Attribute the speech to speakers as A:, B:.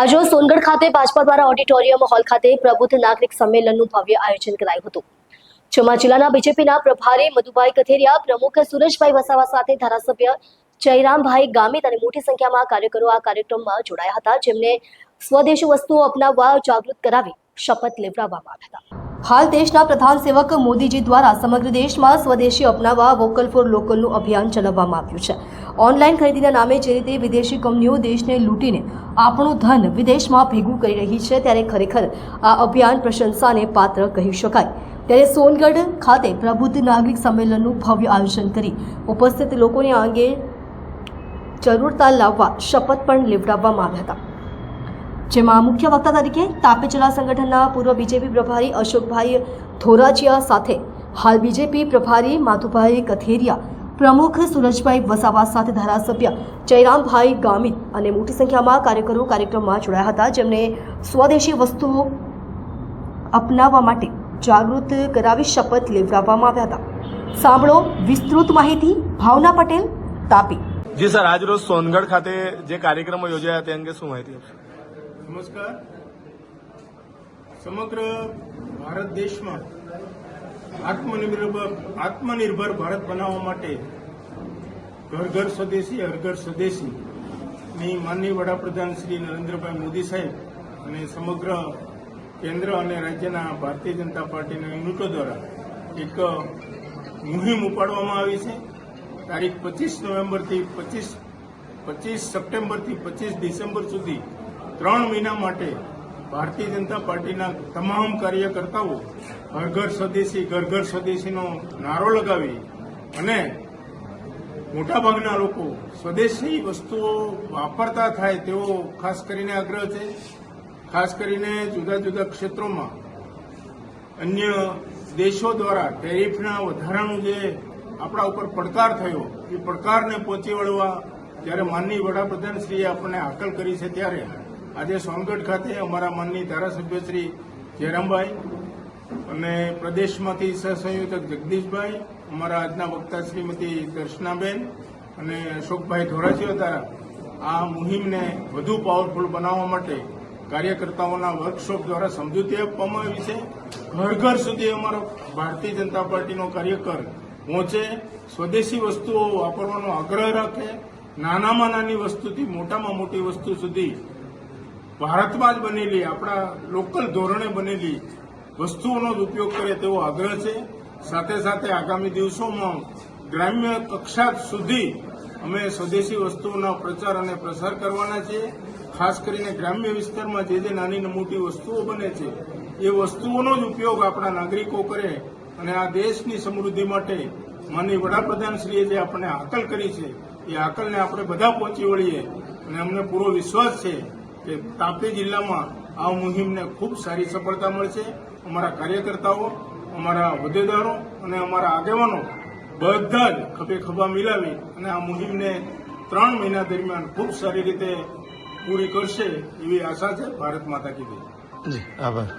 A: આજે સોનગઢ ખાતે ભાજપા દ્વારા ઓડિટોરિયમ હોલ ખાતે પ્રબુદ્ધ નાગરિક સંમેલનનું ભવ્ય આયોજન કરાયું હતું. જેમાં જિલ્લાના બીજેપીના પ્રભારી મધુભાઈ કથેરિયા, પ્રમુખ સુરેશભાઈ વસાવા સાથે ધારાસભ્ય જયરામભાઈ ગામિત અને મોટી સંખ્યામાં કાર્યકરો આ કાર્યક્રમમાં જોડાયા હતા. જેમને સ્વદેશી વસ્તુઓ અપનાવવા જાગૃત કરાવી શપથ લેવડાવવામાં આવ્યા હતા. હાલ દેશના પ્રધાન સેવક મોદીજી દ્વારા સમગ્ર દેશમાં સ્વદેશી અપનાવવા વોકલ ફોર લોકલનું અભિયાન ચલાવવામાં આવ્યું છે. ઓનલાઈન ખરીદીના નામે જે રીતે વિદેશી કંપનીઓ દેશને લૂંટીને આપણું ધન વિદેશમાં ભેગું કરી રહી છે, ત્યારે ખરેખર આ અભિયાન પ્રશંસાને પાત્ર કહી શકાય. ત્યારે સોનગઢ ખાતે પ્રબુદ્ધ નાગરિક સંમેલનનું ભવ્ય આયોજન કરી ઉપસ્થિત લોકોને આ અંગે જરૂરતા લાવવા શપથ પણ લેવડાવવામાં આવ્યા હતા. જેમાં મુખ્ય વક્તા તરીકે તાપી જિલ્લા સંગઠનના પૂર્વ બીજેપી પ્રભારી અશોકભાઈ ધોરાજીયા સાથે હાલ બીજેપી પ્રભારી માધુભાઈ કથેરિયા પ્રમુખ સુરજભાઈ વસાવા સાથે ધારાસભ્ય જયરામભાઈ ગામિત અને મોટી સંખ્યામાં કાર્યકરો કાર્યક્રમમાં જોડાયા હતા. જેમને સ્વદેશી વસ્તુઓ અપનાવવા માટે જાગૃત કરાવી શપથ લેવડાવવામાં આવ્યા હતા. સાંભળો વિસ્તૃત માહિતી ભાવના પટેલ તાપી.
B: જી સર આજ રોજ સોનગઢ ખાતે જે કાર્યક્રમો યોજાયા તે અંગે શું માહિતી આપશો?
C: નમસ્કાર. સમગ્ર ભારત દેશમાં આત્મનિર્ભર આત્મનિર્ભર ભારત બનાવવા માટે ઘર ઘર સ્વદેશી, હર ઘર સ્વદેશી. ની માનનીય વડાપ્રધાન શ્રી નરેન્દ્રભાઈ મોદી સાહેબ અને સમગ્ર કેન્દ્ર અને રાજ્યના ભારતીય જનતા પાર્ટીના યુનિટો દ્વારા એક મુહિમ ઉપાડવામાં આવી છે. તારીખ પચીસ નવેમ્બરથી પચીસ પચીસ સપ્ટેમ્બરથી પચીસ ડિસેમ્બર સુધી ત્રણ મહિના માટે ભારતીય જનતા પાર્ટીના તમામ કાર્યકર્તાઓ ઘર ઘર સ્વદેશી, ઘર ઘર સ્વદેશીનો નારો લગાવી અને મોટાભાગના લોકો સ્વદેશી વસ્તુઓ વાપરતા થાય તેવો ખાસ કરીને આગ્રહ છે. ખાસ કરીને જુદા જુદા ક્ષેત્રોમાં અન્ય દેશો દ્વારા ટેરિફના વધારાનું જે આપણા ઉપર પડકાર થયો, એ પડકારને પહોંચી વળવા જ્યારે માનનીય વડાપ્રધાનશ્રીએ આપણને હાકલ કરી છે ત્યારે આજે સોનગઢ ખાતે અમારા મનની ધારાસભ્ય શ્રી જયરામભાઈ અને પ્રદેશમાંથી સહસંયોજક જગદીશભાઈ, અમારા આજના વક્તા શ્રીમતી દર્શનાબેન અને અશોકભાઈ ધોરાજીઓ દ્વારા આ મુહિમને વધુ પાવરફુલ બનાવવા માટે કાર્યકર્તાઓના વર્કશોપ દ્વારા સમજૂતી આપવામાં આવી છે. ઘર ઘર સુધી અમારો ભારતીય જનતા પાર્ટીનો કાર્યકર પહોંચે, સ્વદેશી વસ્તુઓ વાપરવાનો આગ્રહ રાખે, નાનામાં નાની વસ્તુથી મોટામાં મોટી વસ્તુ સુધી ભારતમાં જ બનેલી, આપણા લોકલ ધોરણે બનેલી વસ્તુઓનો જ ઉપયોગ કરે તેવો આગ્રહ છે. સાથે સાથે આગામી દિવસોમાં ગ્રામ્ય કક્ષા સુધી અમે સ્વદેશી વસ્તુઓના પ્રચાર અને પ્રસાર કરવાના છીએ ખાસ કરીને ગ્રામ્ય વિસ્તારમાં જે જે નાની મોટી વસ્તુઓ બને છે, એ વસ્તુઓનો જ ઉપયોગ આપણા નાગરિકો કરે અને આ દેશની સમૃદ્ધિ માટે માનની વડાપ્રધાનશ્રીએ જે આપણને આકલ કરી છે, એ હાકલને આપણે બધા પહોંચી વળીએ અને અમને પૂરો વિશ્વાસ છે. કે તાપી જિલ્લામાં આ મુહિમને ખૂબ સારી સફળતા મળશે. અમારા કાર્યકર્તાઓ, અમારા હોદ્દેદારો અને અમારા આગેવાનો બધા જ ખભે ખભા મિલાવી અને આ મુહિમને ત્રણ મહિના દરમિયાન ખૂબ સારી રીતે પૂરી કરશે એવી આશા છે ભારત માતા કી જય.
B: આભાર.